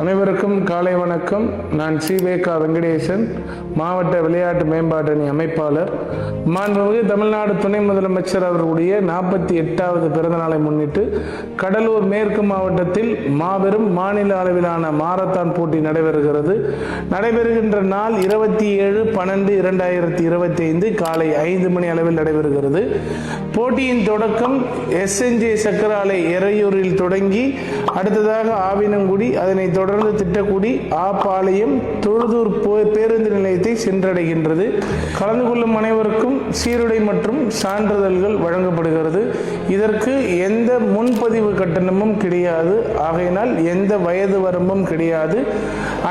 அனைவருக்கும் காலை வணக்கம். நான் சிவேகா வெங்கடேசன் மாவட்ட விளையாட்டு மேம்பாட்டு அணி அமைப்பாளர். மாண்புமிகு தமிழ்நாடு துணை முதலமைச்சர் அவர்களுடைய நாற்பத்தி எட்டாவது பிறந்தநாளை முன்னிட்டு கடலூர் மேற்கு மாவட்டத்தில் மாபெரும் மாநில அளவிலான மாரத்தான் போட்டி நடைபெறுகிறது. நடைபெறுகின்ற நாள் இருபத்தி ஏழு பன்னெண்டு இரண்டாயிரத்தி இருபத்தி ஐந்து காலை ஐந்து மணி அளவில் நடைபெறுகிறது. போட்டியின் தொடக்கம் எஸ்என்ஜே சக்கராலை எறையூரில் தொடங்கி அடுத்ததாக ஆவினங்குடி அதனைத் தொடர்ந்து தொடர்ந்து திட்டக்குடி ஆப்பாளையம் தொழுதூர் பேருந்து நிலையத்தை சென்றடைகின்றது. கலந்து கொள்ளும் அனைவருக்கும் சீருடை மற்றும் சான்றிதழ்கள் வழங்கப்படுகிறது. இதற்கு எந்த முன்பதிவு கட்டணமும் கிடையாது. ஆகையினால் எந்த வயது வரம்பும் கிடையாது.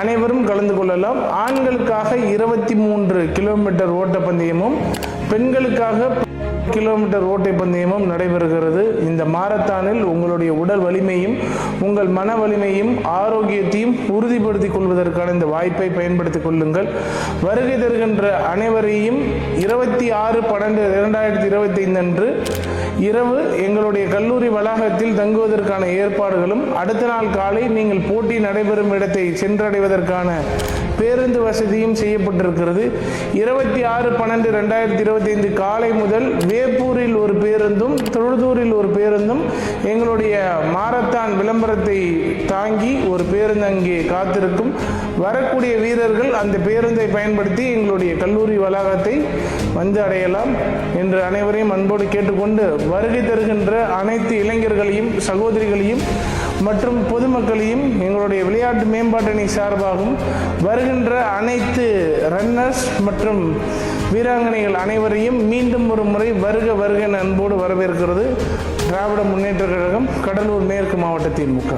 அனைவரும் கலந்து கொள்ளலாம். ஆண்களுக்காக இருபத்தி மூன்று கிலோமீட்டர் ஓட்டப்பந்தயமும் பெண்களுக்காக கிலோமீட்டர் ஓட்டை பந்தயமும் நடைபெறுகிறது. இந்த மாரத்தானில் உங்களுடைய உடல் வலிமையும் உங்கள் மன வலிமையும் ஆரோக்கியத்தையும் உறுதிப்படுத்திக் கொள்வதற்கான இந்த வாய்ப்பை பயன்படுத்திக் கொள்ளுங்கள். வருகை தருகின்ற அனைவரையும் இருபத்தி ஆறு பன்னெண்டு இரண்டாயிரத்தி இருபத்தி ஐந்து அன்று இரவு எங்களுடைய கல்லூரி வளாகத்தில் தங்குவதற்கான ஏற்பாடுகளும் அடுத்த நாள் காலை நீங்கள் போட்டி நடைபெறும் இடத்தை சென்றடைவதற்கான பேருந்து வசதியும் செய்யப்பட்டிருக்கிறது. இருபத்தி ஆறு பன்னெண்டு ரெண்டாயிரத்தி இருபத்தி ஐந்து காலை முதல் வேப்பூரில் ஒரு பேருந்தும் தொழுதூரில் ஒரு பேருந்தும் எங்களுடைய மாரத்தான் விளம்பரத்தை தாங்கி ஒரு பேருந்து அங்கே காத்திருக்கும். வரக்கூடிய வீரர்கள் அந்த பேருந்தை பயன்படுத்தி எங்களுடைய கல்லூரி வளாகத்தை வந்து அடையலாம் என்று அனைவரையும் அன்போடு கேட்டுக்கொண்டு வருகை தருகின்ற அனைத்து இளைஞர்களையும் சகோதரிகளையும் மற்றும் பொதுமக்களையும் எங்களுடைய விளையாட்டு மேம்பாட்டணி சார்பாகவும் வருகின்ற அனைத்து ரன்னர்ஸ் மற்றும் வீராங்கனைகள் அனைவரையும் மீண்டும் ஒரு முறை வருக வருக என அன்போடு வரவேற்கிறது திராவிட முன்னேற்ற கழகம் கடலூர் மேற்கு மாவட்ட திமுக